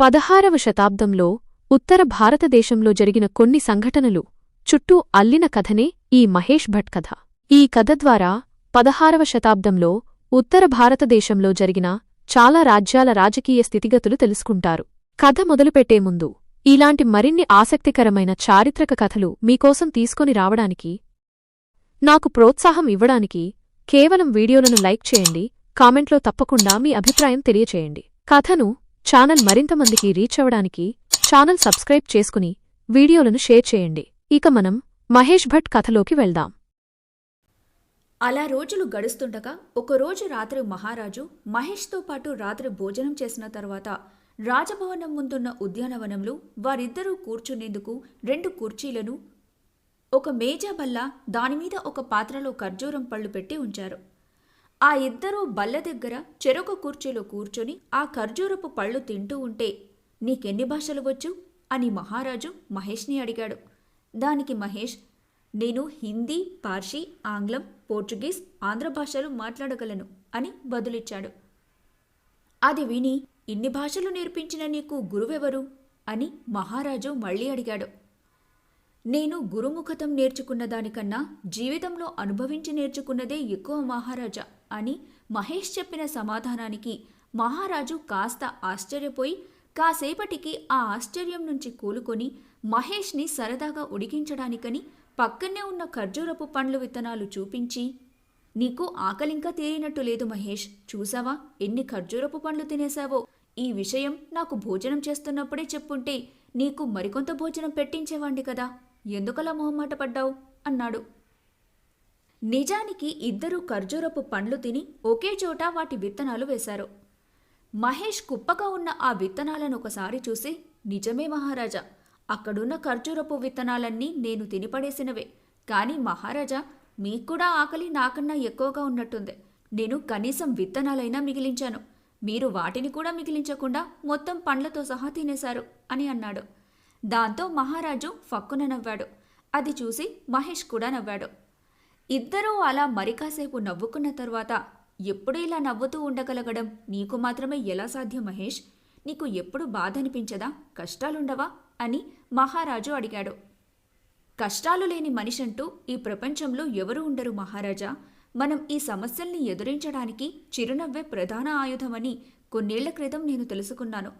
పదహారవ శతాబ్దంలో ఉత్తర భారతదేశంలో జరిగిన కొన్ని సంఘటనలు చుట్టూ అల్లిన కథనే ఈ మహేష్ భట్ కథ. ఈ కథ ద్వారా పదహారవ శతాబ్దంలో ఉత్తర భారతదేశంలో జరిగిన చాలా రాజ్యాల రాజకీయ స్థితిగతులు తెలుసుకుంటారు. కథ మొదలుపెట్టే ముందు ఇలాంటి మరిన్ని ఆసక్తికరమైన చారిత్రక కథలు మీకోసం తీసుకొని రావడానికి నాకు ప్రోత్సాహం ఇవ్వడానికి కేవలం వీడియోలను లైక్ చేయండి కామెంట్లో తప్పకుండా మీ అభిప్రాయం తెలియచేయండి. కథను ఛానల్ మరింత మందికి రీచ్ అవ్వడానికి ఛానల్ సబ్స్క్రైబ్ చేసుకుని వీడియోలను షేర్ చేయండి. ఇక మనం మహేష్ భట్ కథలోకి వెళ్దాం. అలా రోజులు గడుస్తుండగా ఒకరోజు రాత్రి మహారాజు మహేష్తో పాటు రాత్రి భోజనం చేసిన తర్వాత రాజభవనం ముందున్న ఉద్యానవనంలో వారిద్దరూ కూర్చునేందుకు రెండు కుర్చీలను ఒక మేజా బల్ల దానిమీద ఒక పాత్రలో ఖర్జూరం పళ్ళు పెట్టి ఉంచారు. ఆ ఇద్దరూ బల్ల దగ్గర చెరొక కుర్చీలో కూర్చొని ఆ ఖర్జూరపు పళ్ళు తింటూ ఉంటే నీకెన్ని భాషలు వచ్చు? అని మహారాజు మహేష్ని అడిగాడు. దానికి మహేష్ నేను హిందీ పార్షీ ఆంగ్లం పోర్చుగీస్ ఆంధ్ర భాషలు మాట్లాడగలను అని బదులిచ్చాడు. అది విని ఇన్ని భాషలు నేర్పించిన నీకు గురువెవరు? అని మహారాజు మళ్ళీ అడిగాడు. నేను గురుముఖతం నేర్చుకున్న దానికన్నా జీవితంలో అనుభవించి నేర్చుకున్నదే ఎక్కువ మహారాజా. అని మహేష్ చెప్పిన సమాధానానికి మహారాజు కాస్త ఆశ్చర్యపోయి కాసేపటికి ఆ ఆశ్చర్యం నుంచి కూలుకొని మహేష్ని సరదాగా ఉడికించడానికని పక్కనే ఉన్న ఖర్జూరపు పండ్లు విత్తనాలు చూపించి నీకు ఆకలింకా తీరినట్టు లేదు మహేష్. చూసావా? ఎన్ని ఖర్జూరపు పండ్లు తినేశావో? ఈ విషయం నాకు భోజనం చేస్తున్నప్పుడే చెప్పుంటే నీకు మరికొంత భోజనం పెట్టించేవాణ్ణి కదా. ఎందుకలా మొహమాట పడ్డావు? అన్నాడు. నిజానికి ఇద్దరూ ఖర్జూరపు పండ్లు తిని ఒకే చోట వాటి విత్తనాలు వేశారు. మహేష్ కుప్పగా ఉన్న ఆ విత్తనాలను ఒకసారి చూసి నిజమే మహారాజా అక్కడున్న ఖర్జూరపు విత్తనాలన్నీ నేను తినిపడేసినవే. కానీ మహారాజా మీకు కూడా ఆకలి నాకన్నా ఎక్కువగా ఉన్నట్టుంది. నేను కనీసం విత్తనాలైనా మిగిలించాను. మీరు వాటిని కూడా మిగిలించకుండా మొత్తం పండ్లతో సహా తినేశారు అని అన్నాడు. దాంతో మహారాజు ఫక్కున నవ్వాడు. అది చూసి మహేష్ కూడా నవ్వాడు. ఇద్దరూ అలా మరికాసేపు నవ్వుకున్న తరువాత ఎప్పుడు ఇలా నవ్వుతూ ఉండగలగడం నీకు మాత్రమే ఎలా సాధ్యం మహేష్? నీకు ఎప్పుడు బాధ అనిపించదా? కష్టాలుండవా? అని మహారాజు అడిగాడు. కష్టాలు లేని మనిషంటూ ఈ ప్రపంచంలో ఎవరు ఉండరు మహారాజా. మనం ఈ సమస్యల్ని ఎదురించడానికి చిరునవ్వే ప్రధాన ఆయుధమని కొన్నేళ్ళ క్రితం నేను తెలుసుకున్నాను.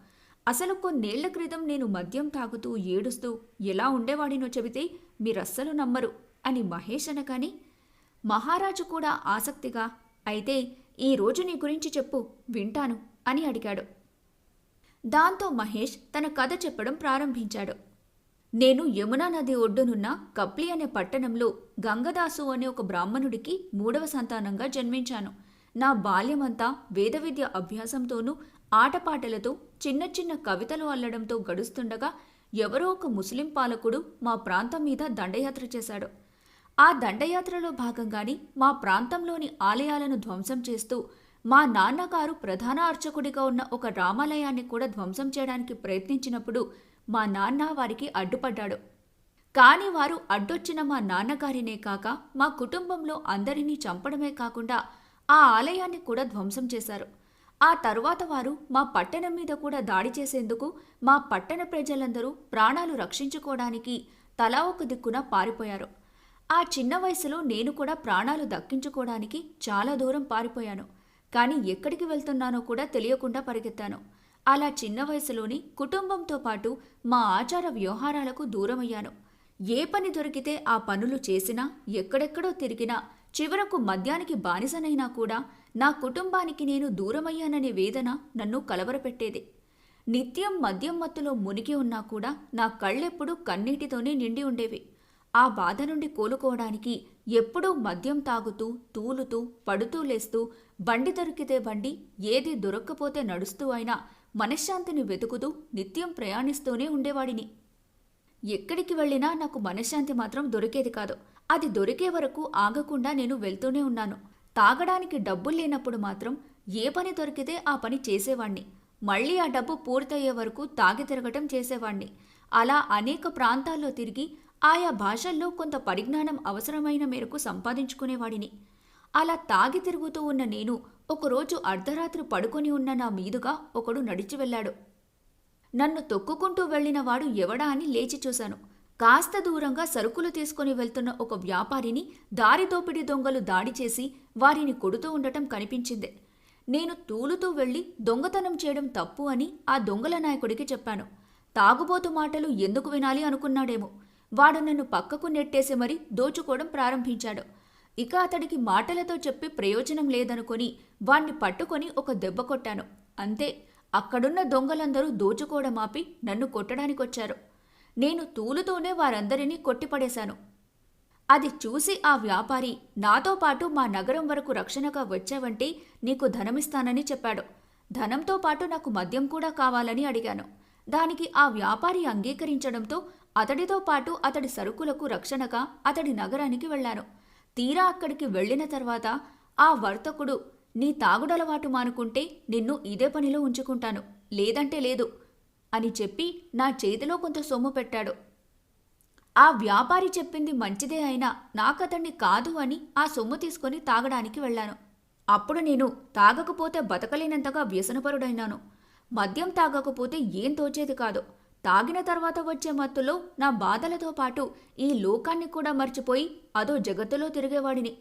అసలు కొన్నేళ్ళ క్రితం నేను మద్యం తాగుతూ ఏడుస్తూ ఎలా ఉండేవాడినో చెబితే మీరస్సలు నమ్మరు అని మహేష్ అనగానే మహారాజు కూడా ఆసక్తిగా అయితే ఈ రోజు నీ గురించి చెప్పు వింటాను అని అడిగాడు. దాంతో మహేష్ తన కథ చెప్పడం ప్రారంభించాడు. నేను యమునా నది ఒడ్డునున్న కప్లి అనే పట్టణంలో గంగదాసు అనే ఒక బ్రాహ్మణుడికి మూడవ సంతానంగా జన్మించాను. నా బాల్యమంతా వేద విద్య అభ్యాసంతోనూ ఆటపాటలతో చిన్న చిన్న కవితలు అల్లడంతో గడుస్తుండగా ఎవరో ఒక ముస్లిం పాలకుడు మా ప్రాంతం మీద దండయాత్ర చేశాడు. ఆ దండయాత్రలో భాగంగానే మా ప్రాంతంలోని ఆలయాలను ధ్వంసం చేస్తూ మా నాన్నగారు ప్రధాన అర్చకుడిగా ఉన్న ఒక రామాలయాన్ని కూడా ధ్వంసం చేయడానికి ప్రయత్నించినప్పుడు మా నాన్న వారికి అడ్డుపడ్డాడు. కాని వారు అడ్డొచ్చిన మా నాన్నగారినే కాక మా కుటుంబంలో అందరినీ చంపడమే కాకుండా ఆ ఆలయాన్ని కూడా ధ్వంసం చేశారు. ఆ తరువాత వారు మా పట్టణం మీద కూడా దాడి చేసేందుకు మా పట్టణ ప్రజలందరూ ప్రాణాలు రక్షించుకోవడానికి తలా ఒక దిక్కున పారిపోయారు. ఆ చిన్న వయసులో నేను కూడా ప్రాణాలు దక్కించుకోవడానికి చాలా దూరం పారిపోయాను. కానీ ఎక్కడికి వెళ్తున్నానో కూడా తెలియకుండా పరిగెత్తాను. అలా చిన్న వయసులోని కుటుంబంతో పాటు మా ఆచార వ్యవహారాలకు దూరమయ్యాను. ఏ పని దొరికితే ఆ పనులు చేసినా ఎక్కడెక్కడో తిరిగినా చివరకు మద్యానికి బానిసనైనా కూడా నా కుటుంబానికి నేను దూరమయ్యాననే వేదన నన్ను కలవరపెట్టేది. నిత్యం మద్యం మత్తులో మునిగి ఉన్నా కూడా నా కళ్ళెప్పుడూ కన్నీటితోనే నిండి ఉండేవి. ఆ బాధ నుండి కోలుకోవడానికి ఎప్పుడూ మద్యం తాగుతూ తూలుతూ పడుతూ లేస్తూ బండి దొరికితే బండి ఏది దొరక్కపోతే నడుస్తూ అయినా మనశ్శాంతిని వెతుకుతూ నిత్యం ప్రయాణిస్తూనే ఉండేవాడిని. ఎక్కడికి వెళ్ళినా నాకు మనశ్శాంతి మాత్రం దొరికేది కాదు. అది దొరికే వరకు ఆగకుండా నేను వెళ్తూనే ఉన్నాను. తాగడానికి డబ్బులు లేనప్పుడు మాత్రం ఏ పని దొరికితే ఆ పని చేసేవాణ్ణి. మళ్ళీ ఆ డబ్బు పూర్తయ్యే వరకు తాగి తిరగటం చేసేవాణ్ణి. అలా అనేక ప్రాంతాల్లో తిరిగి ఆయా భాషల్లో కొంత పరిజ్ఞానం అవసరమైన మేరకు సంపాదించుకునేవాడిని. అలా తాగి తిరుగుతూ ఉన్న నేను ఒకరోజు అర్ధరాత్రి పడుకొని ఉన్న నా మీదుగా ఒకడు నడిచి వెళ్ళాడు. నన్ను తొక్కుకుంటూ వెళ్ళిన వాడు ఎవడా అని లేచి చూశాను. కాస్త దూరంగా సరుకులు తీసుకుని వెళ్తున్న ఒక వ్యాపారిని దారిదోపిడి దొంగలు దాడి చేసి వారిని కొడుతూ ఉండటం కనిపించింది. నేను తూలుతూ వెళ్ళి దొంగతనం చేయడం తప్పు అని ఆ దొంగల నాయకుడికి చెప్పాను. తాగుబోతు మాటలు ఎందుకు వినాలి అనుకున్నాడేమో. వాడు నన్ను పక్కకు నెట్టేసి మరీ దోచుకోవడం ప్రారంభించాడు. ఇక అతడికి మాటలతో చెప్పి ప్రయోజనం లేదనుకొని వాణ్ణి పట్టుకొని ఒక దెబ్బ కొట్టాను. అంతే అక్కడున్న దొంగలందరూ దోచుకోవడం ఆపి నన్ను కొట్టడానికొచ్చారు. నేను తూలుతూనే వారందరినీ కొట్టిపడేశాను. అది చూసి ఆ వ్యాపారి నాతో పాటు మా నగరం వరకు రక్షణగా వచ్చావంటే నీకు ధనమిస్తానని చెప్పాడు. ధనంతో పాటు నాకు మద్యం కూడా కావాలని అడిగాను. దానికి ఆ వ్యాపారి అంగీకరించడంతో అతడితో పాటు అతడి సరుకులకు రక్షణగా అతడి నగరానికి వెళ్ళాను. తీరా అక్కడికి వెళ్ళిన తర్వాత ఆ వర్తకుడు నీ తాగుడలవాటు మానుకుంటే నిన్ను ఇదే పనిలో ఉంచుకుంటాను. లేదంటే లేదు అని చెప్పి నా చేతిలో కొంత సొమ్ము పెట్టాడు. ఆ వ్యాపారి చెప్పింది మంచిదే అయినా నాకతన్ని కాదు అని ఆ సొమ్ము తీసుకొని తాగడానికి వెళ్ళాను. అప్పుడు నేను తాగకపోతే బతకలేనంతగా వ్యసనపరుడైనాను. మద్యం తాగకపోతే ఏం తోచేది కాదు. తాగిన తర్వాత వచ్చే మత్తులో నా బాధలతో పాటు ఈ లోకాన్ని కూడా మర్చిపోయి అదో జగత్తులో తిరిగేవాడిని.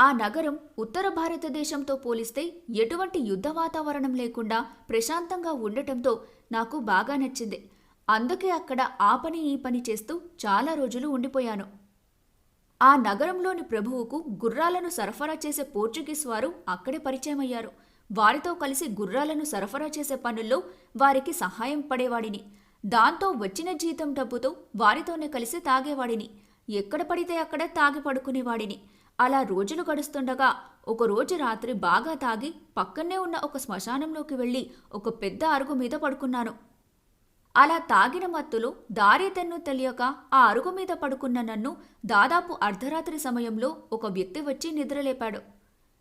ఆ నగరం ఉత్తర భారతదేశంతో పోలిస్తే ఎటువంటి యుద్ధ వాతావరణం లేకుండా ప్రశాంతంగా ఉండటంతో నాకు బాగా నచ్చింది. అందుకే అక్కడ ఆ పని ఈ పని చేస్తూ చాలా రోజులు ఉండిపోయాను. ఆ నగరంలోని ప్రభువుకు గుర్రాలను సరఫరా చేసే పోర్చుగీస్ వారు అక్కడే పరిచయమయ్యారు. వారితో కలిసి గుర్రాలను సరఫరా చేసే పనుల్లో వారికి సహాయం పడేవాడిని. దాంతో వచ్చిన జీతం డబ్బుతో వారితోనే కలిసి తాగేవాడిని. ఎక్కడ పడితే అక్కడ తాగి పడుకునేవాడిని. అలా రోజులు గడుస్తుండగా ఒకరోజు రాత్రి బాగా తాగి పక్కనే ఉన్న ఒక శ్మశానంలోకి వెళ్ళి ఒక పెద్ద అరుగు మీద పడుకున్నాను. అలా తాగిన మత్తులో దారి తెన్ను తెలియక ఆ అరుగు మీద పడుకున్న నన్ను దాదాపు అర్ధరాత్రి సమయంలో ఒక వ్యక్తి వచ్చి నిద్రలేపాడు.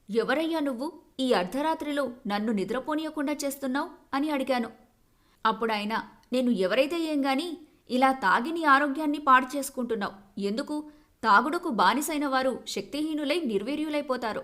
ఎవరయ్యా నువ్వు? ఈ అర్ధరాత్రిలో నన్ను నిద్రపోనీయకుండా చేస్తున్నావు? అని అడిగాను. అప్పుడాయన నేను ఎవరైతే ఏం గాని ఇలా తాగి నీ ఆరోగ్యాన్ని పాడు చేసుకుంటున్నావు. ఎందుకు? తాగుడుకు బానిసైన వారు శక్తిహీనులై నిర్వీర్యులైపోతారు.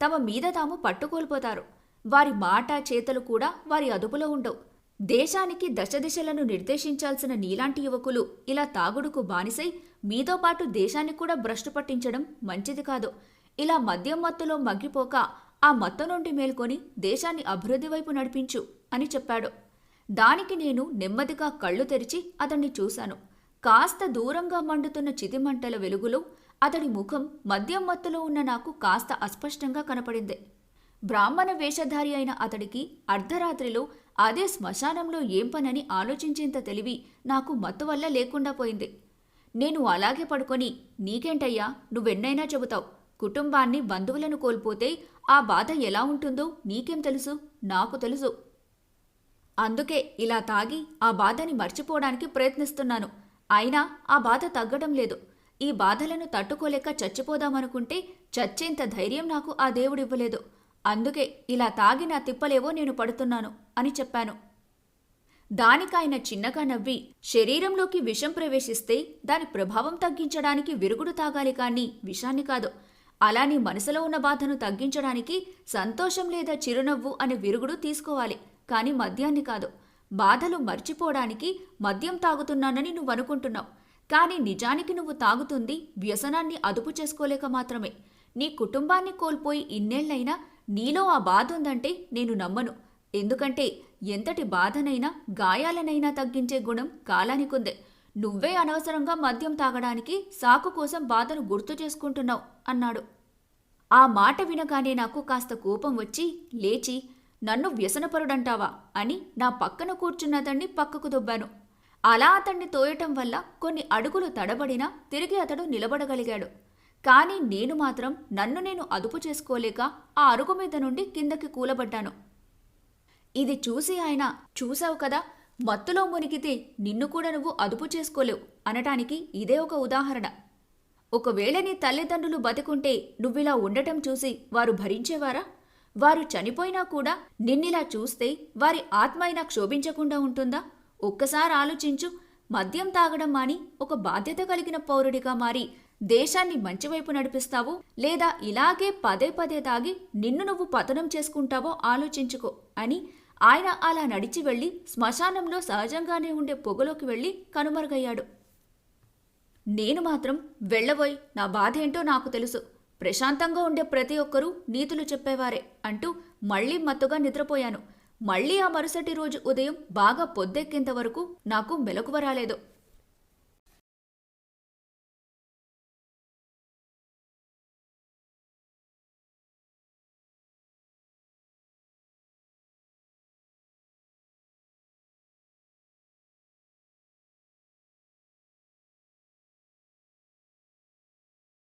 తమ మీద తాము పట్టుకోల్పోతారు. వారి మాట చేతలు కూడా వారి అదుపులో ఉండవు. దేశానికి దశదిశలను నిర్దేశించాల్సిన నీలాంటి యువకులు ఇలా తాగుడుకు బానిసై మీతో పాటు దేశాన్ని కూడా భ్రష్టు పట్టించడం మంచిది కాదు. ఇలా మద్యం మత్తులో మగ్గిపోక ఆ మత్తు నుండి మేల్కొని దేశాన్ని అభివృద్ధి వైపు నడిపించు అని చెప్పాడు. దానికి నేను నెమ్మదిగా కళ్ళు తెరిచి అతన్ని చూశాను. కాస్త దూరంగా మండుతున్న చితిమంటల వెలుగులో అతడి ముఖం మద్యం మత్తులో ఉన్న నాకు కాస్త అస్పష్టంగా కనపడింది. బ్రాహ్మణ వేషధారి అయిన అతడికి అర్ధరాత్రిలో అదే శ్మశానంలో ఏం పనని ఆలోచించేంత తెలివి నాకు మత్తు వల్ల లేకుండా పోయింది. నేను అలాగే పడుకొని నీకేంటయ్యా నువ్వెన్నైనా చెబుతావు. కుటుంబాన్ని బంధువులను కోల్పోతే ఆ బాధ ఎలా ఉంటుందో నీకేం తెలుసు? నాకు తెలుసు. అందుకే ఇలా తాగి ఆ బాధని మర్చిపోవడానికి ప్రయత్నిస్తున్నాను. అయినా ఆ బాధ తగ్గడం లేదు. ఈ బాధలను తట్టుకోలేక చచ్చిపోదామనుకుంటే చచ్చేంత ధైర్యం నాకు ఆ దేవుడివ్వలేదు. అందుకే ఇలా తాగి నా తిప్పలేవో నేను పడుతున్నాను అని చెప్పాను. దానికాయన చిన్నగా నవ్వి శరీరంలోకి విషం ప్రవేశిస్తే దాని ప్రభావం తగ్గించడానికి విరుగుడు తాగాలి కానీ విషాన్ని కాదు. అలా నీ మనసులో ఉన్న బాధను తగ్గించడానికి సంతోషం లేదా చిరునవ్వు అనే విరుగుడు తీసుకోవాలి. కానీ మద్యాన్ని కాదు. బాధలు మర్చిపోవడానికి మద్యం తాగుతున్నానని నువ్వు అనుకుంటున్నావు కానీ నిజానికి నువ్వు తాగుతుంది వ్యసనాన్ని అదుపు చేసుకోలేక మాత్రమే. నీ కుటుంబాన్ని కోల్పోయి ఇన్నేళ్ళైనా నీలో ఆ బాధ ఉందంటే నేను నమ్మను. ఎందుకంటే ఎంతటి బాధనైనా గాయాలనైనా తగ్గించే గుణం కాలానికుందే. నువ్వే అనవసరంగా మద్యం తాగడానికి సాకు కోసం బాధను గుర్తు చేసుకుంటున్నావు అన్నాడు. ఆ మాట వినగానే నాకు కాస్త కోపం వచ్చి లేచి నన్ను వ్యసనపరుడంటావా అని నా పక్కన కూర్చున్నతన్ని పక్కకు దొబ్బాను. అలా అతన్ని తోయటం వల్ల కొన్ని అడుగులు తడబడినా తిరిగి అతడు నిలబడగలిగాడు. కానీ నేను మాత్రం నన్ను నేను అదుపు చేసుకోలేక ఆ అరుగు మీద నుండి కిందకి కూలబడ్డాను. ఇది చూసి ఆయన చూసావు కదా మత్తులో మునిగితే నిన్ను కూడా నువ్వు అదుపు చేసుకోలేవు అనటానికి ఇదే ఒక ఉదాహరణ. ఒకవేళ నీ తల్లిదండ్రులు బతికుంటే నువ్విలా ఉండటం చూసి వారు భరించేవారా? వారు చనిపోయినా కూడా నిన్నిలా చూస్తే వారి ఆత్మ అయినా క్షోభించకుండా ఉంటుందా? ఒక్కసారి ఆలోచించు. మద్యం తాగడం మాని ఒక బాధ్యత కలిగిన పౌరుడిగా మారి దేశాన్ని మంచివైపు నడిపిస్తావో లేదా ఇలాగే పదే పదే తాగి నిన్ను నువ్వు పతనం చేసుకుంటావో ఆలోచించుకో అని ఆయన అలా నడిచి వెళ్ళి శ్మశానంలో సహజంగానే ఉండే పొగలోకి వెళ్ళి కనుమరుగయ్యాడు. నేను మాత్రం వెళ్ళబోయ్ నా బాధ ఏంటో నాకు తెలుసు. ప్రశాంతంగా ఉండే ప్రతి ఒక్కరూ నీతులు చెప్పేవారే అంటూ మళ్ళీ మత్తుగా నిద్రపోయాను. మళ్ళీ ఆ మరుసటి రోజు ఉదయం బాగా పొద్దెక్కేంత వరకు నాకు మెలకువ రాలేదు.